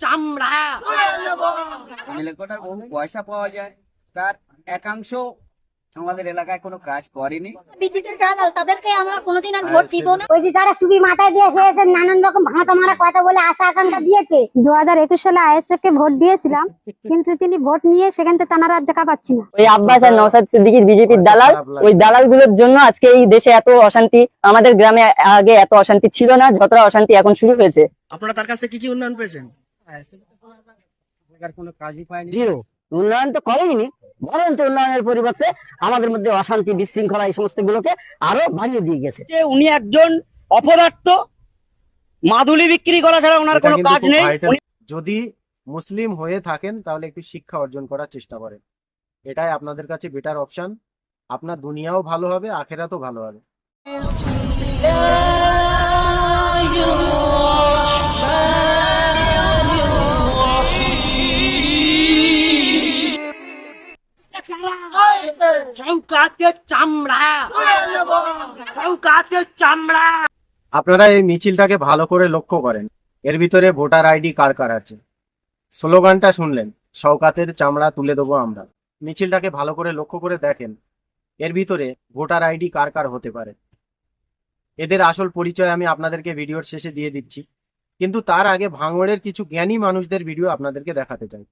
চামড়া। বহু পয়সা পাওয়া যায় তার একাংশ আমাদের এলাকায় কোনো কাজ করেনি? বিজেপির দালাল তাদেরকে আমরা কোনোদিন আর ভোট দিব না। ওই যে যারা টুপি মাথায় দিয়ে নানান রকম ভাঙা মারা কথা বলে আশা আকাঙ্ক্ষা দিয়েছে। দু হাজার একুশ সালে আইএসএফ কে ভোট দিয়েছিলাম কিন্তু তিনি ভোট নিয়ে সেখান থেকে তানারা দেখা পাচ্ছি না। ওই আব্বাস আর নওসাদ সিদ্দিকির বিজেপির দালাল ওই দালালগুলোর জন্য আজকে এই দেশে এত অশান্তি আমাদের গ্রামে আগে এত অশান্তি ছিল না যতটা অশান্তি এখন শুরু হয়েছে। আপনারা তার কাছে কি কি উন্নয়ন পেয়েছেন? কোনো কাজই পায়নি। জিরো উন্নয়ন তো করেনি বরঞ্চ উন্নয়নের পরিবর্তে আমাদের মধ্যে অশান্তি বিশৃঙ্খলা এই সমস্ত গুলোকে আরও বাড়িয়ে দিয়ে গেছে। যে উনি একজন অপদার্থ মাদুলি বিক্রি করা ছাড়া ওনার কোনো কাজ নেই। যদি মুসলিম হয়ে থাকেন তাহলে একটু শিক্ষা অর্জন করার চেষ্টা করেন। এটাই আপনাদের কাছে বেটার অপশন আপনার দুনিয়াও ভালো হবে আখেরাতও ভালো হবে। আপনারা এই মিছিলটাকে ভালো করে লক্ষ্য করেন। এর ভিতরে ভোটার আইডি কার কার আছে? স্লোগানটা শুনলেন, শওকাতের চামড়া তুলে দেবো আমরা। মিছিলটাকে ভালো করে লক্ষ্য করে দেখেন, এর ভিতরে ভোটার আইডি কার কার হতে পারে। এদের আসল পরিচয় আমি আপনাদেরকে ভিডিওর শেষে দিয়ে দিচ্ছি, কিন্তু তার আগে ভাঙড়ের কিছু জ্ঞানী মানুষদের ভিডিও আপনাদেরকে দেখাতে চাই।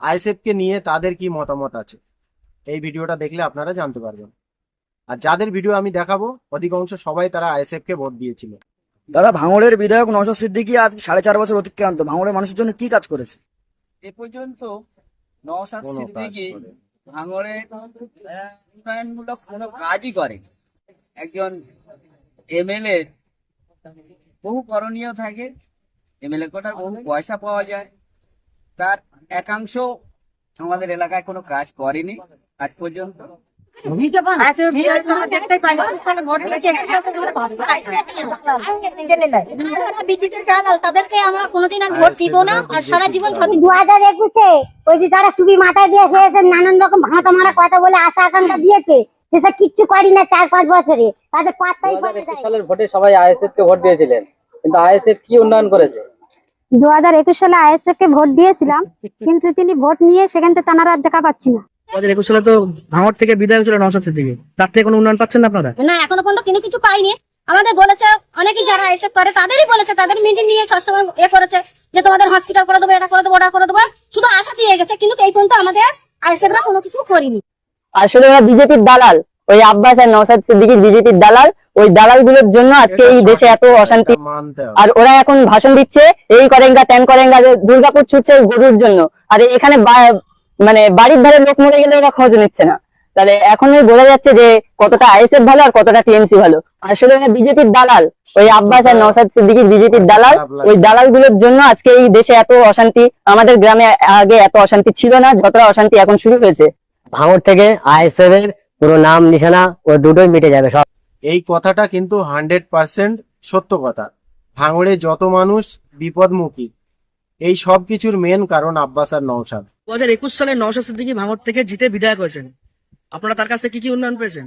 আইএসএফ কে নিয়ে তাদের কি মতামত আছে? এই ভিডিওটা দেখলে আপনারা জানতে পারবেন। আর যাদের ভিডিও আমি দেখাবো অধিকাংশ সবাই তারা আইএসএফ কে ভোট দিয়েছিল। দাদা ভাঙড়ের বিধায়ক নওশাদ সিদ্দিকী আজ সাড়ে চার বছর অতিক্রান্ত। ভাঙড়ের মানুষের জন্য কি কাজ করেছে? এ পর্যন্ত নওশাদ সিদ্দিকী করে ভাঙড়ে উন্নয়নমূলক কোনো কাজই করে একজন এমএলএ বহু করণীয় থাকে। এমএলএ কোটার বহু পয়সা পাওয়া যায়। তার একাংশ আমাদের এলাকায় কোনো কাজ করেনি আজ পর্যন্ত। তাদেরকে আমরা কোনোদিন আর ভোট দিব না আর সারা জীবন দু হাজার একুশে ওই যে যারা টুপি মাথায় দিয়ে এসে নানান রকম ভাঙা মারা কথা বলে আশা আকাঙ্ক্ষা দিয়েছে সেসব কিচ্ছু করি না চার পাঁচ বছরে। তাদের পাত্তাই। সালের ভোটে সবাই আইএসএফ কে ভোট দিয়েছিলেন। কিন্তু আইএসএফ কি উন্নয়ন করেছে? দু হাজার একুশ সালে আইএসএফ কে ভোট দিয়েছিলাম কিন্তু তিনি ভোট নিয়ে সেখান থেকে তানারা আর দেখা পাচ্ছি না। হাজার একুশ সালে তো ভাঙড় থেকে বিধায়ক ছিল নওশাদ সিদ্দিকী তার থেকে কোনো উন্নয়ন পাচ্ছেন না আপনারা? না এখনও পর্যন্ত কিন্তু কিছু পাইনি। আমাদের বলেছে অনেকেই যারা এসে করে তাদেরই বলেছে তাদের মিটিং নিয়ে সবসময় এ করেছে যে তোমাদের হসপিটাল করে দেবো এটা করে দেবো ওটা করে দেবো। শুধু আশা দিয়ে গেছে কিন্তু এই পর্যন্ত আমাদের আইসেফরা কোনো কিছু করিনি। আসলে ওরা বিজেপির দালাল। ওই আব্বাস আর নওসাদ সিদ্দিকির বিজেপির দালাল। ওই দালালগুলোর জন্য আজকে এই দেশে এত অশান্তি। আর ওরা এখন ভাষণ দিচ্ছে এই করেঙ্গা ত্যান করেঙ্গা যে দুর্গাপুর ছুটছে গরুর জন্য। আর এখানে বা- মানে বাড়ির ধারে লোক মরে গেলে ওরা খোঁজ নিচ্ছে না। তাহলে এখনই বোঝা যাচ্ছে যে কতটা আইএসএফ ভালো আর কতটা টিএমসি ভালো। আসলে বিজেপির দালাল। ওই আব্বাস আর নওসাদ সিদ্দিকির বিজেপির দালাল। ওই দালালগুলোর জন্য আজকে এই দেশে এত অশান্তি আমাদের গ্রামে আগে এত অশান্তি ছিল না যতটা অশান্তি এখন শুরু হয়েছে। ভাঙর থেকে আইএসএফ এর পুরো নাম নিশানা ও দুটোই মিটে যাবে সব। এই কথাটা কিন্তু হান্ড্রেড পার্সেন্ট সত্য কথা। ভাঙড়ে যত মানুষ বিপদমুখী এই সব কিছুর মেন কারণ আব্বাস আর নৌসাদ দু হাজার একুশ সালে নওশাদ সিদ্দিকী ভাঙড় থেকে জিতে বিধায়ক হয়েছেন আপনারা তার কাছে কি কি উন্নয়ন পেয়েছেন?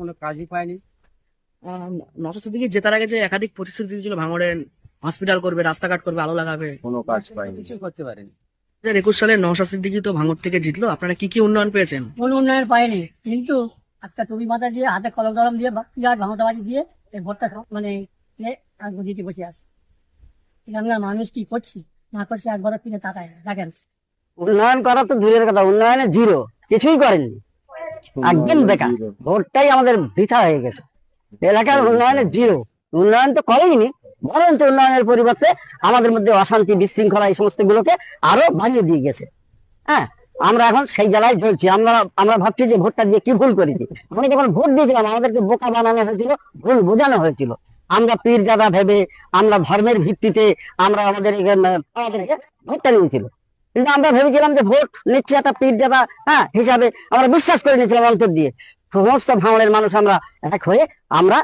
কোনো কাজই পায়নি। নওশাদ সিদ্দিকী জেতার আগে যে একাধিক প্রতিশ্রুতি দিয়েছিল হসপিটাল করবে রাস্তাঘাট করবে আলো লাগাবে। কোনো কাজ পায়নি। কিছু করতে পারেনি। দু হাজার একুশ সালে নওশাদ সিদ্দিকী তো ভাঙড় থেকে জিতলো। আপনারা কি কি উন্নয়ন পেয়েছেন? কোনো উন্নয়ন পায়নি কিন্তু একটা টুপি মাথা দিয়ে হাতে কলম কলম দিয়ে বিরাট ভাঙাটাবাজি দিয়ে এই ভোটটা মানে গদিতে বসে আছে। এখানকার মানুষ কি করছে? না করছে পিঠে তাকায়। না। দেখেন। উন্নয়ন করা তো দূরের কথা উন্নয়নে জিরো। কিছুই করেননি। একদম বেকার। ভোটটাই আমাদের বৃথা হয়ে গেছে। এলাকার উন্নয়নে জিরো। উন্নয়ন তো করেনি বরঞ্চ উন্নয়নের পরিবর্তে আমাদের মধ্যে অশান্তি বিশৃঙ্খলা এই সমস্ত গুলোকে আরও বাড়িয়ে দিয়ে গেছে। হ্যাঁ আমরা এখন সেই জায়গায় চলছি আমরা আমরা ভাবছি যে ভোটটা দিয়ে কি ভুল করেছি? আমরা যখন ভোট দিয়েছিলাম আমাদেরকে বোকা বানানো হয়েছিল ভুল বোঝানো হয়েছিল। আমরা পীর জাদা ভেবে আমরা ধর্মের ভিত্তিতে আমরা আমাদের আমাদেরকে ভোটটা নিয়েছিল। কিন্তু আমরা ভেবেছিলাম যে ভোট নিচ্ছে একটা পীর জাদা হ্যাঁ হিসাবে আমরা বিশ্বাস করে নিয়েছিলাম অন্তর দিয়ে। সমস্ত ভাঙড়ের মানুষ আমরা এক হয়ে আমরা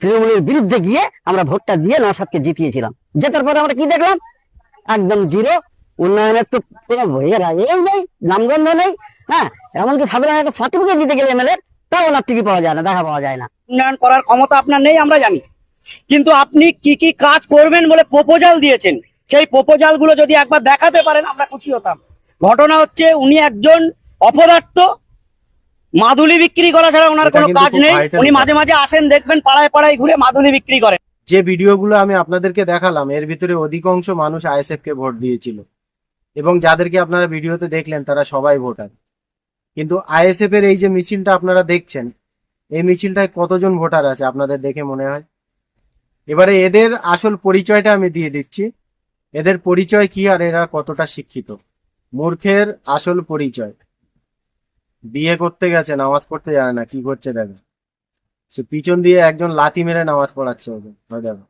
তৃণমূলের বিরুদ্ধে গিয়ে আমরা ভোটটা দিয়ে নসাদকে জিতিয়েছিলাম। জেতার পরে আমরা কি দেখলাম? একদম জিরো। উন্নয়নের তো নেই, নামগন্ধ নেই হ্যাঁ এমনকি সাধারণ সার্টিফিকেট দিতে গেলে এমএলএ তাও ওনার টিকি পাওয়া যায় না, দেখা পাওয়া যায় না। উন্নয়ন করার ক্ষমতা আপনার নেই আমরা জানি। কিন্তু আপনি কি কি কাজ করবেন বলে প্রপোজাল দিয়েছেন? সেই প্রপোজালগুলো যদি একবার দেখাতে পারেন আমরা খুশি হতাম। ঘটনা হচ্ছে উনি একজন অপদার্থ। মাদুলি বিক্রি করা ছাড়া ওনার কোনো কাজ নেই। উনি মাঝে মাঝে আসেন দেখবেন পাড়ায় পাড়ায় ঘুরে মাদুলি বিক্রি করেন যে ভিডিওগুলো আমি আপনাদেরকে দেখালাম এর ভিতরে অধিকাংশ মানুষ আইএসএফ কে ভোট দিয়েছিল। এবং যাদেরকে আপনারা ভিডিওতে দেখলেন তারা সবাই ভোটার। কিন্তু আইএসএফ এর এই যে মিছিলটা আপনারা দেখছেন এই মিছিলটায় কতজন ভোটার আছে আপনাদের দেখে মনে হয়? এবারে এদের আসল পরিচয়টা আমি দিয়ে দিচ্ছি। এদের পরিচয় কি আর এরা কতটা শিক্ষিত? মূর্খের আসল পরিচয়। বিয়ে করতে গেছে নামাজ পড়তে জানে না কি করছে দেখো। সে পিছন দিয়ে একজন লাথি মেরে নামাজ পড়াচ্ছে ওই দেখো।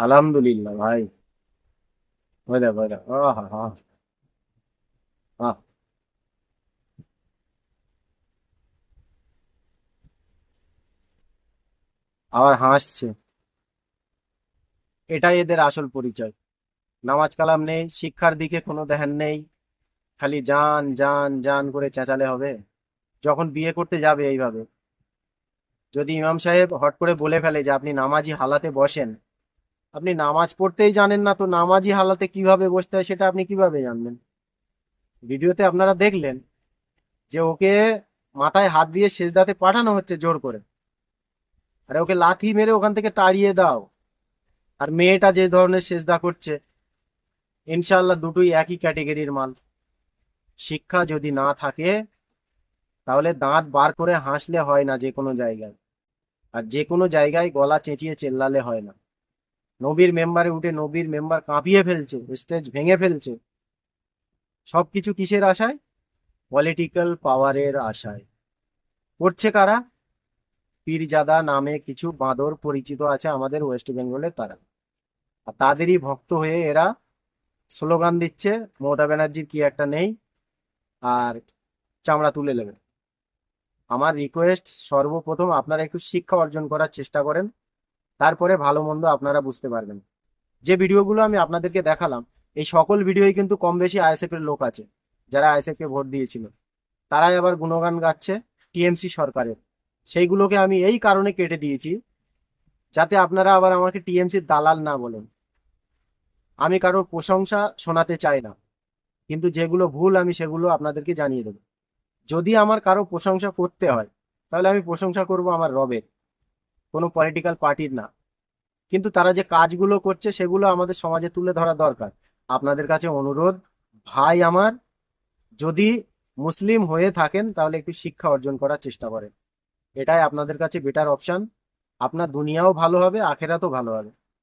আলহামদুলিল্লাহ ভাই। ওই দেখো ওই দেখো। আহা, হা আহ। আবার হাসছে। এটাই এদের আসল পরিচয়। নামাজ কালাম নেই, শিক্ষার দিকে কোনো ধ্যান নেই। খালি যান যান যান করে চেঁচালে হবে। যখন বিয়ে করতে যাবে এইভাবে। যদি ইমাম সাহেব হট করে বলে ফেলে যে আপনি নামাজি হালাতে বসেন, আপনি নামাজ পড়তেই জানেন না তো নামাজি হালাতে কীভাবে বসতে হয় সেটা আপনি কীভাবে জানবেন? ভিডিওতে আপনারা দেখলেন যে ওকে মাথায় হাত দিয়ে সেজদাতে পাঠানো হচ্ছে জোর করে। আরে ওকে লাথি মেরে ওখান থেকে তাড়িয়ে দাও। আর মেয়েটা যে ধরনের সেজদা করছে ইনশাল্লাহ দুটোই একই ক্যাটেগরির মাল। শিক্ষা যদি না থাকে, তাহলে দাঁত বার করে হাসলে হয় না যে কোনো জায়গায়। আর যে কোনো জায়গায় গলা চেঁচিয়ে চেল্লালে হয় না। নবীর মেম্বারে উঠে নবীর মেম্বার কাঁপিয়ে ফেলছে, স্টেজ ভেঙে ফেলছে। সবকিছু কিসের আশায়? পলিটিক্যাল পাওয়ারের আশায়। করছে কারা? পীরজাদা নামে কিছু বাঁদর পরিচিত আছে আমাদের ওয়েস্ট বেঙ্গলে তারা। আর তাদেরই ভক্ত হয়ে এরা স্লোগান দিচ্ছে, মমতা ব্যানার্জির কি একটা নেই, আর চামড়া তুলে নেবে। আমার রিকোয়েস্ট সর্বপ্রথম আপনারা একটু শিক্ষা অর্জন করার চেষ্টা করেন, তারপরে ভালো মন্দ আপনারা বুঝতে পারবেন। যে ভিডিওগুলো আমি আপনাদেরকে দেখালাম, এই সকল ভিডিওই কিন্তু কম বেশি আইএসএফ এর লোক আছে, যারা আইএসএফ কে ভোট দিয়েছিল। তারাই আবার গুণগান গাচ্ছে টিএমসি সরকারের। সেইগুলোকে আমি এই কারণে কেটে দিয়েছি যাতে আপনারা আবার আমাকে টিএমসির দালাল না বলেন। আমি কারোর প্রশংসা শোনাতে চাই না, কিন্তু যেগুলো ভুল আমি সেগুলো আপনাদেরকে জানিয়ে দেবো। যদি আমার কারও প্রশংসা করতে হয়, তাহলে আমি প্রশংসা করব আমার রবের, কোনো পলিটিক্যাল পার্টির না। কিন্তু তারা যে কাজগুলো করছে সেগুলো আমাদের সমাজে তুলে ধরা দরকার। আপনাদের কাছে অনুরোধ, ভাই আমার, যদি মুসলিম হয়ে থাকেন, তাহলে একটু শিক্ষা অর্জন করার চেষ্টা করেন। এটাই আপনাদের কাছে বেটার অপশান আপনার দুনিয়াও ভালো হবে আখেরাতও ভালো হবে।